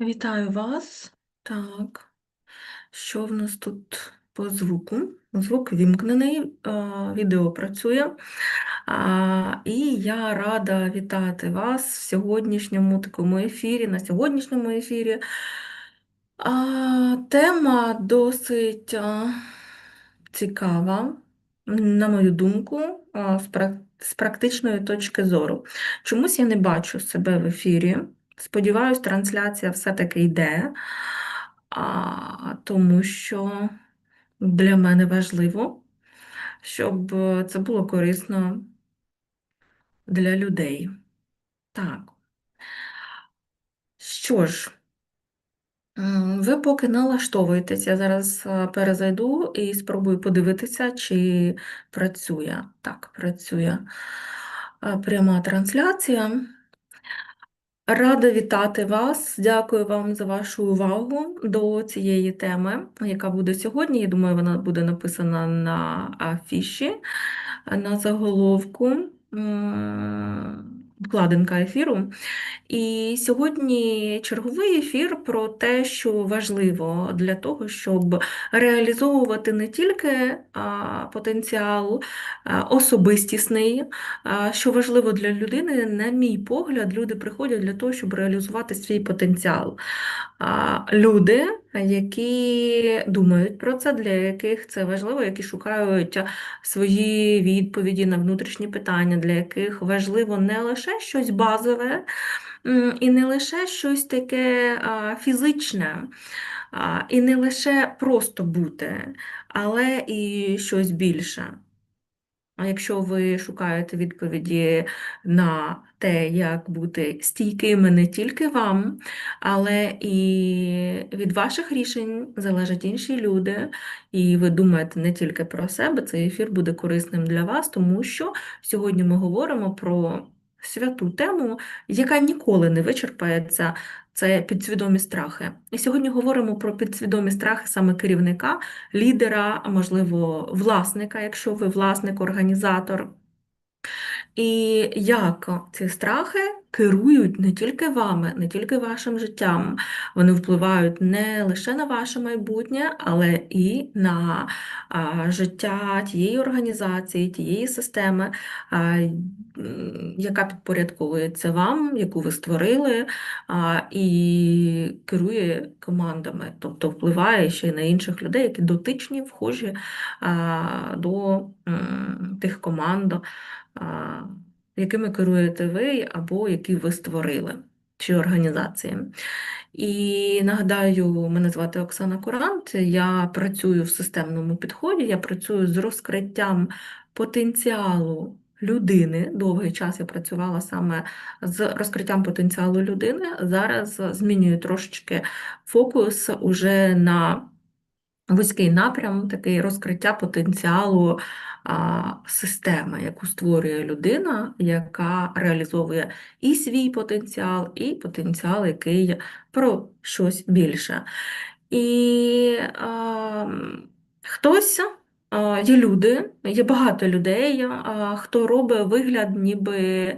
Вітаю вас. Так, що в нас тут по звуку? Звук вімкнений, відео працює. І я рада вітати вас в сьогоднішньому такому ефірі, на сьогоднішньому ефірі. Тема досить цікава, на мою думку, з практичної точки зору. Чомусь я не бачу себе в ефірі. Сподіваюсь, трансляція все-таки йде, а, тому що для мене важливо, щоб це було корисно для людей. Так, що ж, ви поки налаштовуєтеся, я зараз е, перезайду і спробую подивитися, чи працює. Так, працює е, пряма трансляція. Рада вітати вас. Дякую вам за вашу увагу до цієї теми, яка буде сьогодні. Я думаю, вона буде написана на афіші, на заголовку вкладинка ефіру. І сьогодні черговий ефір про те, що важливо для того, щоб реалізовувати не тільки потенціал особистісний, що важливо для людини, на мій погляд, люди приходять для того, щоб реалізувати свій потенціал. Люди, які думають про це, для яких це важливо, які шукають свої відповіді на внутрішні питання, для яких важливо не лише щось базове. І не лише щось таке фізичне, і не лише просто бути, але і щось більше. А якщо ви шукаєте відповіді на те, як бути стійкими не тільки вам, але і від ваших рішень залежать інші люди, і ви думаєте не тільки про себе, цей ефір буде корисним для вас, тому що сьогодні ми говоримо про святу тему, яка ніколи не вичерпається. Це підсвідомі страхи. І сьогодні говоримо про підсвідомі страхи саме керівника, лідера, можливо, власника, якщо ви власник, організатор. І як ці страхи керують не тільки вами, не тільки вашим життям. Вони впливають не лише на ваше майбутнє, але і на а, життя тієї організації, тієї системи, а, яка підпорядковується вам, яку ви створили, а, і керує командами, тобто впливає ще й на інших людей, які дотичні, вхожі а, до м, тих команд якими керуєте ви або які ви створили, чи організації. І нагадаю, мене звати Оксана Курант, я працюю в системному підході, я працюю з розкриттям потенціалу людини. Довгий час я працювала саме з розкриттям потенціалу людини. Зараз змінюю трошечки фокус уже на вузький напрям, такий розкриття потенціалу а, системи, яку створює людина, яка реалізовує і свій потенціал, і потенціал, який про щось більше. І а, хтось. Є люди, є багато людей, хто робить вигляд, ніби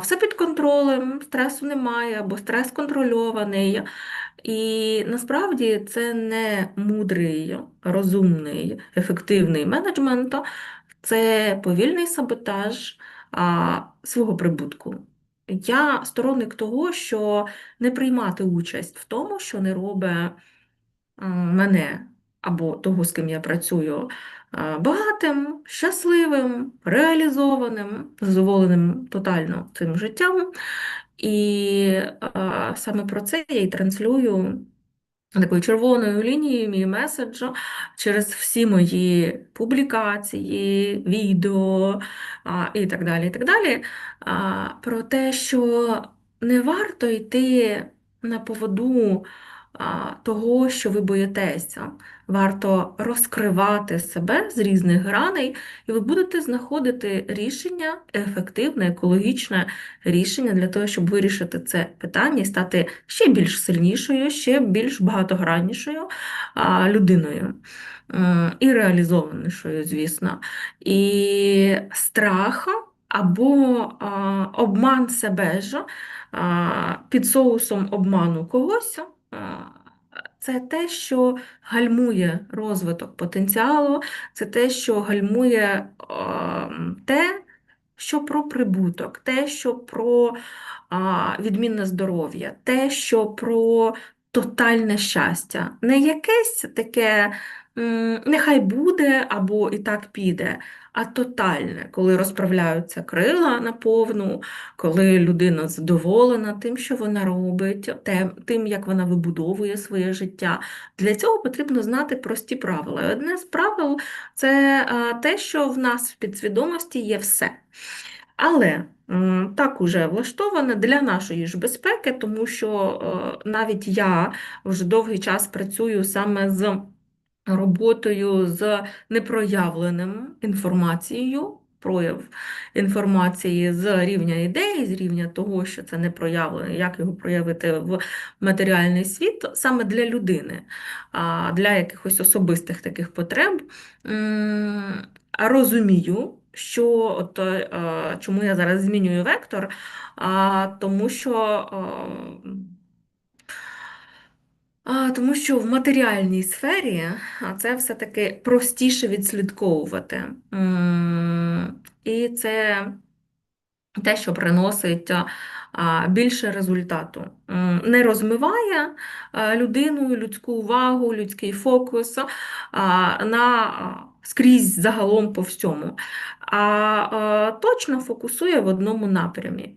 все під контролем, стресу немає, або стрес контрольований. І насправді це не мудрий, розумний, ефективний менеджмент, це повільний саботаж а, свого прибутку. Я сторонник того, що не приймати участь в тому, що не робить мене або того, з ким я працюю, багатим, щасливим, реалізованим, задоволеним тотально цим життям. І а, саме про це я і транслюю такою червоною лінією мій меседж через всі мої публікації, відео а, і так далі. і так далі, а, Про те, що не варто йти на поводу того, що ви боїтеся. Варто розкривати себе з різних граней, і ви будете знаходити рішення, ефективне, екологічне рішення для того, щоб вирішити це питання і стати ще більш сильнішою, ще більш багатограннішою людиною. І реалізованішою, звісно. І страх або обман себе ж під соусом обману когось. Це те, що гальмує розвиток потенціалу, це те, що гальмує те, що про прибуток, те, що про відмінне здоров'я, те, що про тотальне щастя. Не якесь таке, нехай буде або і так піде, а тотальне, коли розправляються крила наповну, коли людина задоволена тим, що вона робить, тим, як вона вибудовує своє життя. Для цього потрібно знати прості правила. Одне з правил це те, що в нас в підсвідомості є все. Але так уже влаштовано для нашої ж безпеки, тому що е, навіть я вже довгий час працюю саме з роботою з непроявленим інформацією, прояв інформації з рівня ідеї, з рівня того, що це не проявлено, як його проявити в матеріальний світ, саме для людини, для якихось особистих таких потреб. Розумію, що от, е, чому я зараз змінюю вектор, тому що. Тому що в матеріальній сфері це все-таки простіше відслідковувати. І це те, що приносить більше результату. Не розмиває людину, людську увагу, людський фокус на скрізь загалом по всьому, а а, точно фокусує в одному напрямі.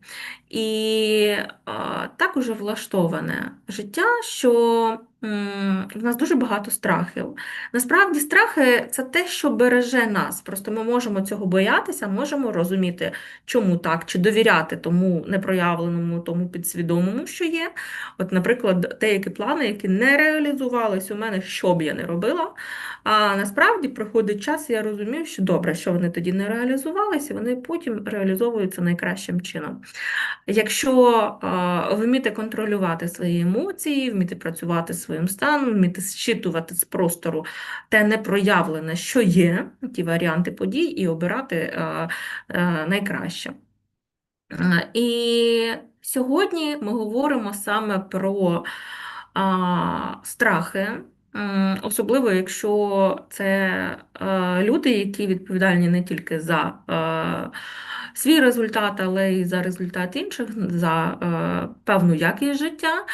І а, так уже влаштоване життя, що в нас дуже багато страхів. Насправді, страхи це те, що береже нас. Просто ми можемо цього боятися, можемо розуміти, чому так, чи довіряти тому непроявленому, тому підсвідомому, що є. От, наприклад, деякі плани, які не реалізувались у мене, що б я не робила. А насправді приходить час, і я розумію, що добре, що вони тоді не реалізувалися, вони потім реалізовуються найкращим чином. Якщо е, вміти контролювати свої емоції, вміти працювати зі своїм станом, вміти зчитувати з простору те непроявлене, що є, ті варіанти подій, і обирати е, е, найкраще. Е, І сьогодні ми говоримо саме про страхи, особливо якщо це люди, які відповідальні не тільки за свій результат, але й за результат інших, за певну якість життя.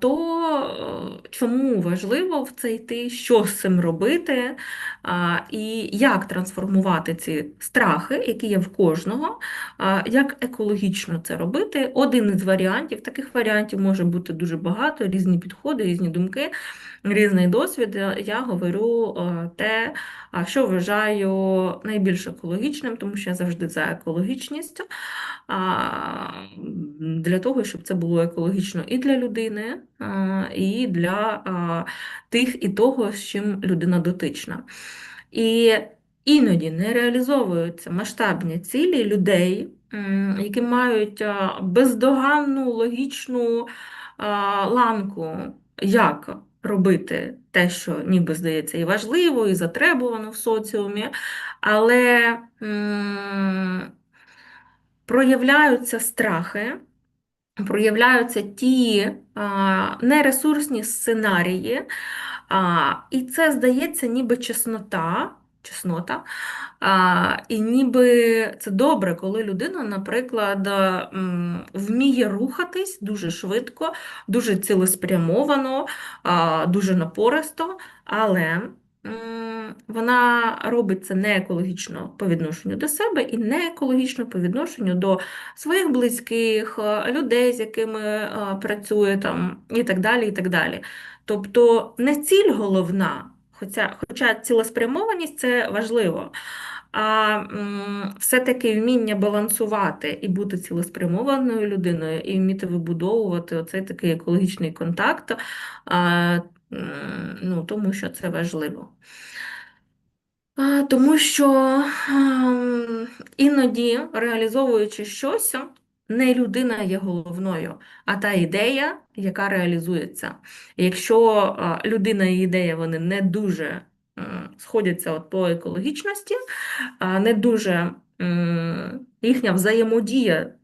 То е, чому важливо в це йти, що з цим робити, і як трансформувати ці страхи, які є в кожного, як екологічно це робити? Один із варіантів, таких варіантів може бути дуже багато, різні підходи, різні думки, різний досвід. Я говорю е, те, що вважаю найбільш екологічним, тому що я завжди за екологічність, для того, щоб це було екологічно і для людини, і для тих і того, з чим людина дотична. І іноді не реалізовуються масштабні цілі людей, які мають бездоганну логічну ланку, як робити те, що ніби здається і важливо, і затребувано в соціумі, але проявляються страхи проявляються ті нересурсні сценарії, і це здається ніби чеснота, чеснота, а, і ніби це добре, коли людина, наприклад, вміє рухатись дуже швидко, дуже цілеспрямовано, а, дуже напористо, але вона робить це не екологічно по відношенню до себе і не екологічно по відношенню до своїх близьких, е, людей, з якими е, працює там, і так далі. і так далі. Тобто не ціль головна, хоча, хоча цілеспрямованість це важливо. А все-таки вміння балансувати і бути цілеспрямованою людиною, і вміти вибудовувати оцей такий екологічний контакт, а, ну, тому що це важливо. Тому що ем, іноді, реалізовуючи щось, не людина є головною, а та ідея, яка реалізується. Якщо е, людина і ідея вони не дуже сходяться от по екологічності, не дуже їхня взаємодія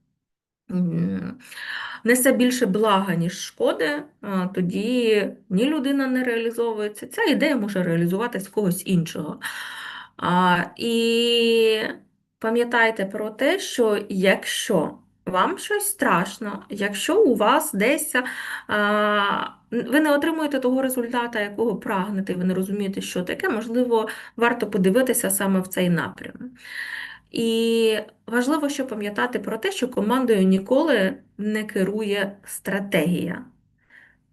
несе більше блага, ніж шкоди, тоді ні людина не реалізовується. Ця ідея може реалізуватись в когось іншого. А, і пам'ятайте про те, що якщо вам щось страшно, якщо у вас десь а, ви не отримуєте того результату, якого прагнете, ви не розумієте, що таке, можливо, варто подивитися саме в цей напрям. І важливо, що пам'ятати про те, що командою ніколи не керує стратегія.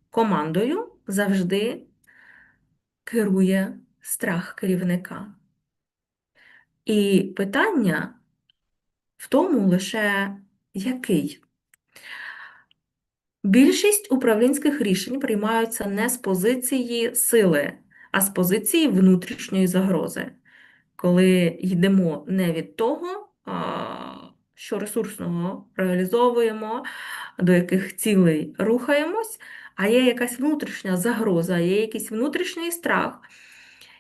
Командою завжди керує страх керівника. І питання в тому лише який. Більшість управлінських рішень приймаються не з позиції сили, а з позиції внутрішньої загрози коли йдемо не від того, що ресурсного реалізовуємо, до яких цілей рухаємось, а є якась внутрішня загроза, є якийсь внутрішній страх.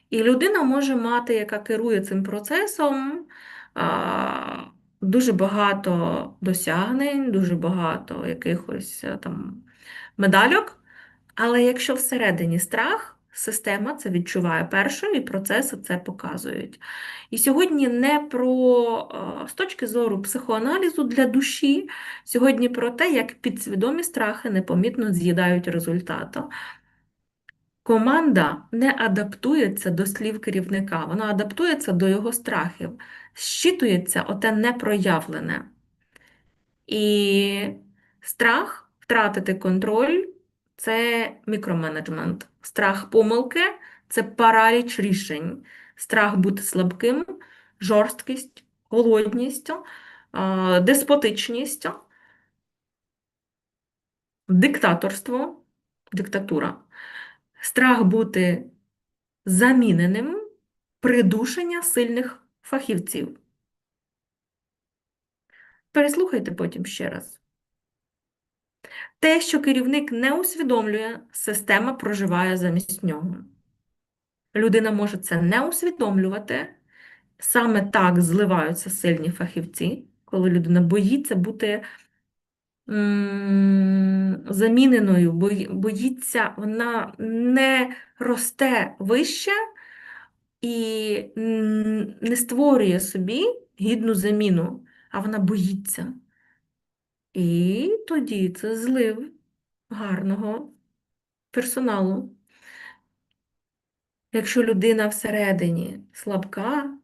І людина може мати, яка керує цим процесом, дуже багато досягнень, дуже багато якихось е, там медальок. Але якщо всередині страх, Система це відчуває першою, і процеси це показують. І сьогодні не про з точки зору психоаналізу для душі, сьогодні про те, як підсвідомі страхи непомітно з'їдають результату. Команда не адаптується до слів керівника, вона адаптується до його страхів, щитується оте непроявлене. І страх втратити контроль це мікроменеджмент. Страх помилки це параліч рішень, страх бути слабким, жорсткість, голодність, деспотичність, диктаторство, диктатура, страх бути заміненим, придушення сильних фахівців. Переслухайте потім ще раз. Те, що керівник не усвідомлює, система проживає замість нього. Людина може це не усвідомлювати. Саме так зливаються сильні фахівці, коли людина боїться бути заміненою, боїться, вона не росте вище і не створює собі гідну заміну, а вона боїться. І тоді це злив гарного персоналу. Якщо людина всередині слабка,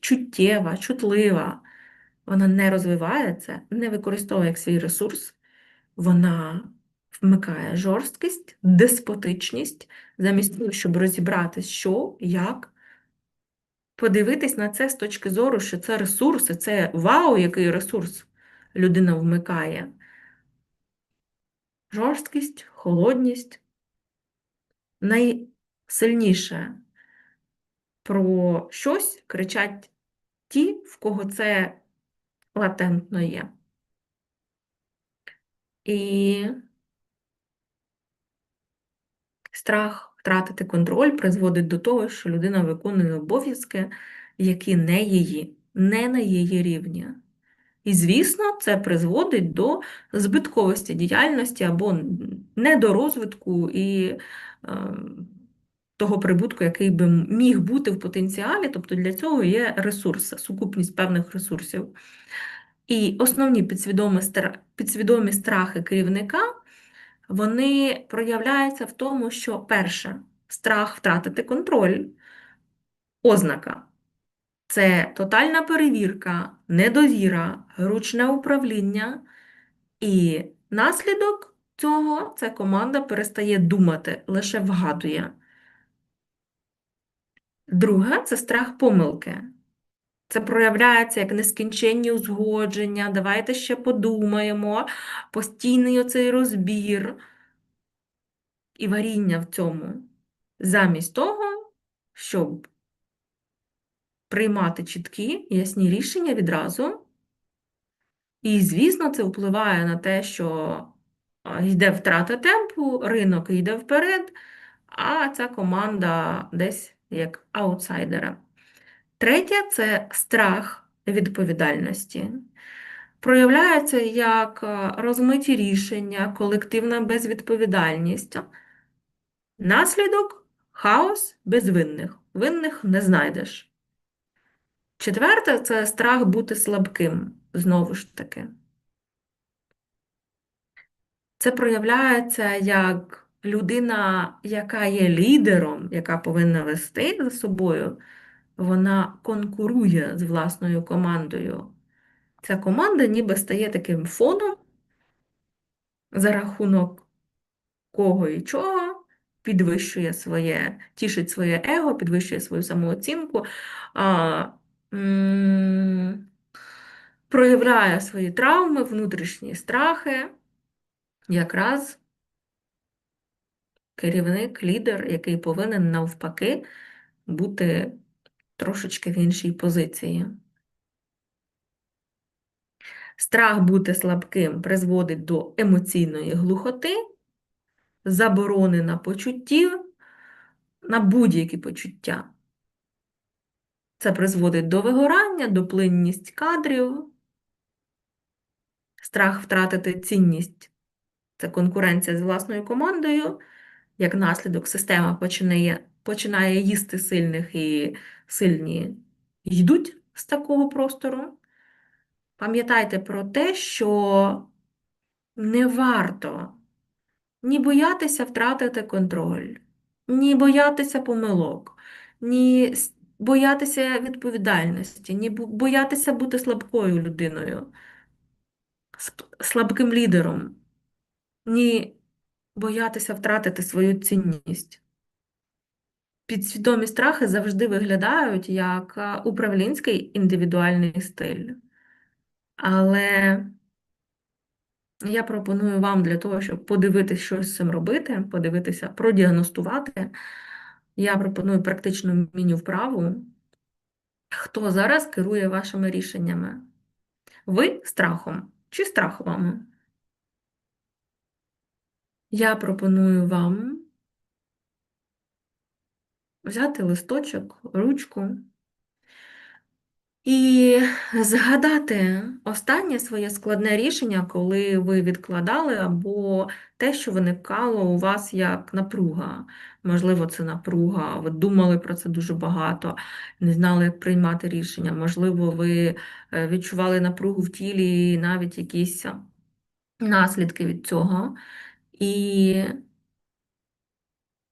чуттєва, чутлива, вона не розвивається, не використовує як свій ресурс, вона вмикає жорсткість, деспотичність, замість того, щоб розібратись, що, як, подивитись на це з точки зору, що це ресурси, це вау, який ресурс людина вмикає. Жорсткість, холодність. Найсильніше про щось кричать ті, в кого це латентно є. І страх втратити контроль призводить до того, що людина виконує обов'язки, які не її, не на її рівні. І, звісно, це призводить до збитковості діяльності або недорозвитку і е, того прибутку, який би міг бути в потенціалі, тобто для цього є ресурси, сукупність певних ресурсів. І основні підсвідомі, підсвідомі страхи керівника вони проявляються в тому, що перше страх втратити контроль, ознака. Це тотальна перевірка, недовіра, ручне управління, і наслідок цього це команда перестає думати, лише вгадує. Друге це страх помилки. Це проявляється як нескінченні узгодження, давайте ще подумаємо, постійний оцей розбір і варіння в цьому. Замість того, щоб приймати чіткі, ясні рішення відразу. І, звісно, це впливає на те, що йде втрата темпу, ринок йде вперед, а ця команда десь як аутсайдера. Третє це страх відповідальності. Проявляється як розмиті рішення, колективна безвідповідальність. Наслідок хаос без винних. Винних не знайдеш. Четверте це страх бути слабким, знову ж таки. Це проявляється як людина, яка є лідером, яка повинна вести за собою, вона конкурує з власною командою. Ця команда ніби стає таким фоном, за рахунок кого і чого, підвищує своє, тішить своє его, підвищує свою самооцінку, проявляє свої травми, внутрішні страхи, якраз керівник, лідер, який повинен навпаки бути трошечки в іншій позиції. Страх бути слабким призводить до емоційної глухоти, заборони на почуттів, на будь-які почуття. Це призводить до вигорання, до плинність кадрів, страх втратити цінність це конкуренція з власною командою. Як наслідок, система починає, починає їсти сильних і сильні йдуть з такого простору. Пам'ятайте про те, що не варто ні боятися втратити контроль, ні боятися помилок, ні боятися відповідальності, ні боятися бути слабкою людиною, слабким лідером, ні боятися втратити свою цінність. Підсвідомі страхи завжди виглядають як управлінський індивідуальний стиль. Але я пропоную вам для того, щоб подивитися, що з цим робити, подивитися, продіагностувати. Я пропоную практичну міню вправу. Хто зараз керує вашими рішеннями? Ви страхом чи страх вами? Я пропоную вам взяти листочок, ручку. І згадати останнє своє складне рішення, коли ви відкладали, або те, що виникало у вас як напруга. Можливо, це напруга, ви думали про це дуже багато, не знали, як приймати рішення. Можливо, ви е, відчували напругу в тілі і навіть якісь наслідки від цього. І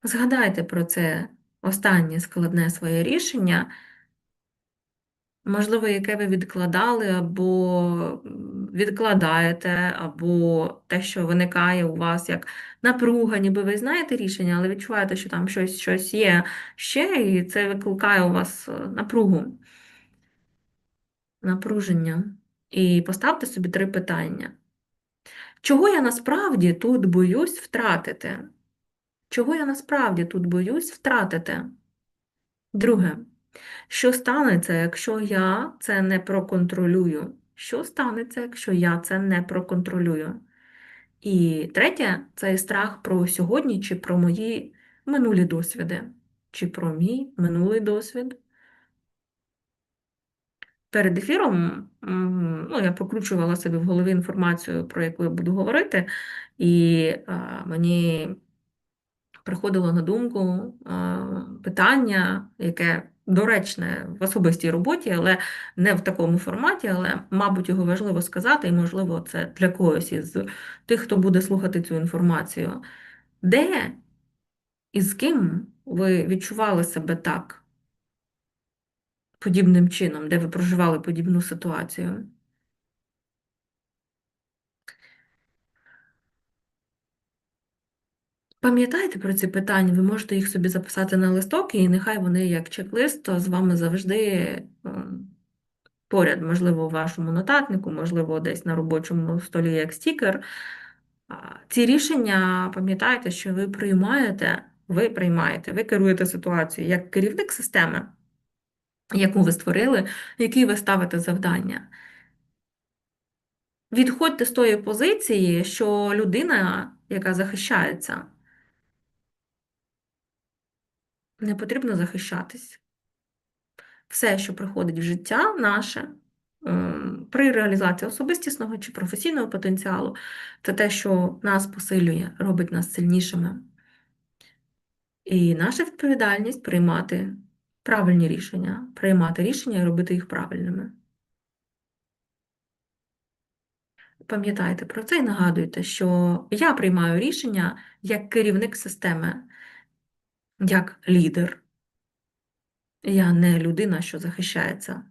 згадайте про це останнє складне своє рішення. Можливо, яке ви відкладали, або відкладаєте, або те, що виникає у вас як напруга, ніби ви знаєте рішення, але відчуваєте, що там щось щось є ще, і це викликає у вас е, напругу, напруження. І поставте собі три питання. Чого я насправді тут боюсь втратити? Чого я насправді тут боюсь втратити? Друге. Що станеться, якщо я це не проконтролюю? Що станеться, якщо я це не проконтролюю? І третє це страх про сьогодні чи про мої минулі досвіди, чи про мій минулий досвід. Перед ефіром ну, я прокручувала собі в голові інформацію, про яку я буду говорити, і а, мені приходило на думку а, питання, яке доречне в особистій роботі, але не в такому форматі, але, мабуть, його важливо сказати, і, можливо, це для когось із тих, хто буде слухати цю інформацію. Де і з ким ви відчували себе так, подібним чином, де ви проживали подібну ситуацію? Пам'ятайте про ці питання, ви можете їх собі записати на листок, і нехай вони, як чек-лист, з вами завжди поряд, можливо, у вашому нотатнику, можливо, десь на робочому столі як стікер. Ці рішення, пам'ятайте, що ви приймаєте, ви приймаєте, ви керуєте ситуацією як керівник системи, яку ви створили, який ви ставите завдання. Відходьте з тої позиції, що людина, яка захищається, не потрібно захищатись. Все, що приходить в життя наше, ем, при реалізації особистісного чи професійного потенціалу. Це те, що нас посилює, робить нас сильнішими. І наша відповідальність приймати правильні рішення, приймати рішення і робити їх правильними. Пам'ятайте про це і нагадуйте, що я приймаю рішення як керівник системи, як лідер. Я не людина, що захищається.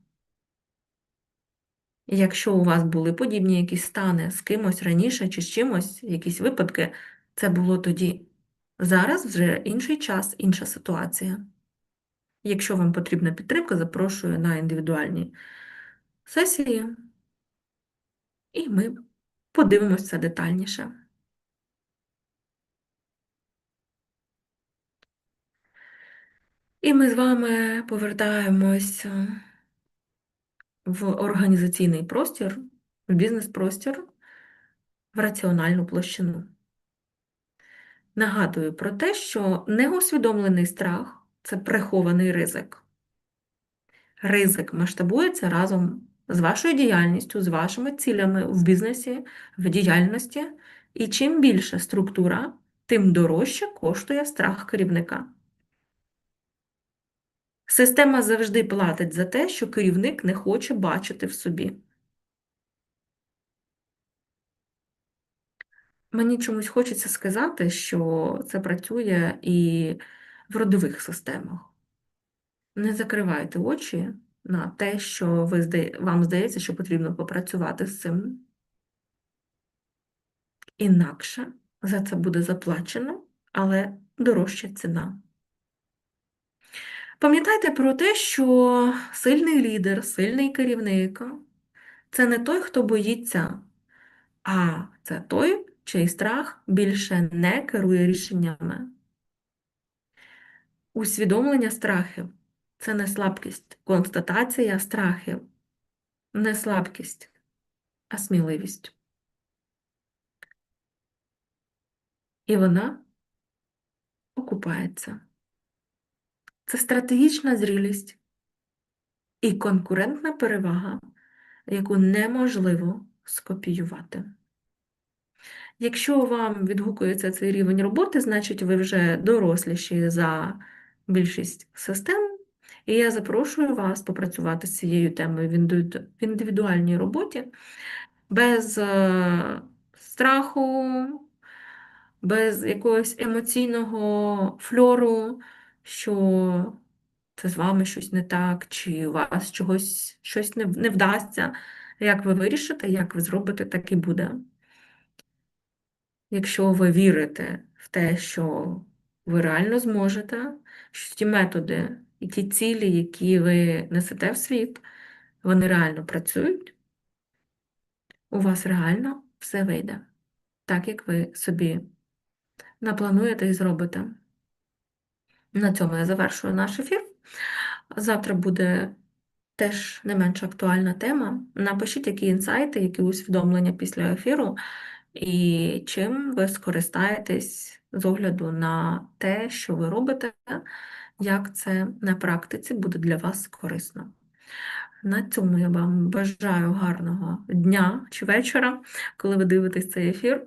Якщо у вас були подібні якісь стани з кимось раніше чи з чимось, якісь випадки, це було тоді. Зараз вже інший час, інша ситуація. Якщо вам потрібна підтримка, запрошую на індивідуальні сесії, і ми подивимося детальніше. І ми з вами повертаємось в організаційний простір, в бізнес-простір, в раціональну площину. Нагадую про те, що неусвідомлений страх це прихований ризик. Ризик масштабується разом з вашою діяльністю, з вашими цілями в бізнесі, в діяльності. І чим більша структура, тим дорожче коштує страх керівника. Система завжди платить за те, що керівник не хоче бачити в собі. Мені чомусь хочеться сказати, що це працює і в родових системах. Не закривайте очі на те, що ви, вам здається, що потрібно попрацювати з цим. Інакше за це буде заплачено, але дорожча ціна. Пам'ятайте про те, що сильний лідер, сильний керівник це не той, хто боїться, а це той, чий страх більше не керує рішеннями. Усвідомлення страхів це не слабкість, констатація страхів, не слабкість, а сміливість. І вона окупається. Це стратегічна зрілість і конкурентна перевага, яку неможливо скопіювати. Якщо вам відгукується цей рівень роботи, значить ви вже доросліші за більшість систем, і я запрошую вас попрацювати з цією темою в індивідуальній роботі без е, страху, без якогось емоційного фльору, що це з вами щось не так, чи у вас чогось щось не, не вдасться. Як ви вирішите, як ви зробите, так і буде. Якщо ви вірите в те, що ви реально зможете, що ті методи і ті цілі, які ви несете в світ, вони реально працюють, у вас реально все вийде, так як ви собі наплануєте і зробите. На цьому я завершую наш ефір. Завтра буде теж не менш актуальна тема. Напишіть, які інсайти, які усвідомлення після ефіру, і чим ви скористаєтесь з огляду на те, що ви робите, як це на практиці буде для вас корисно. На цьому я вам бажаю гарного дня чи вечора, коли ви дивитесь цей ефір.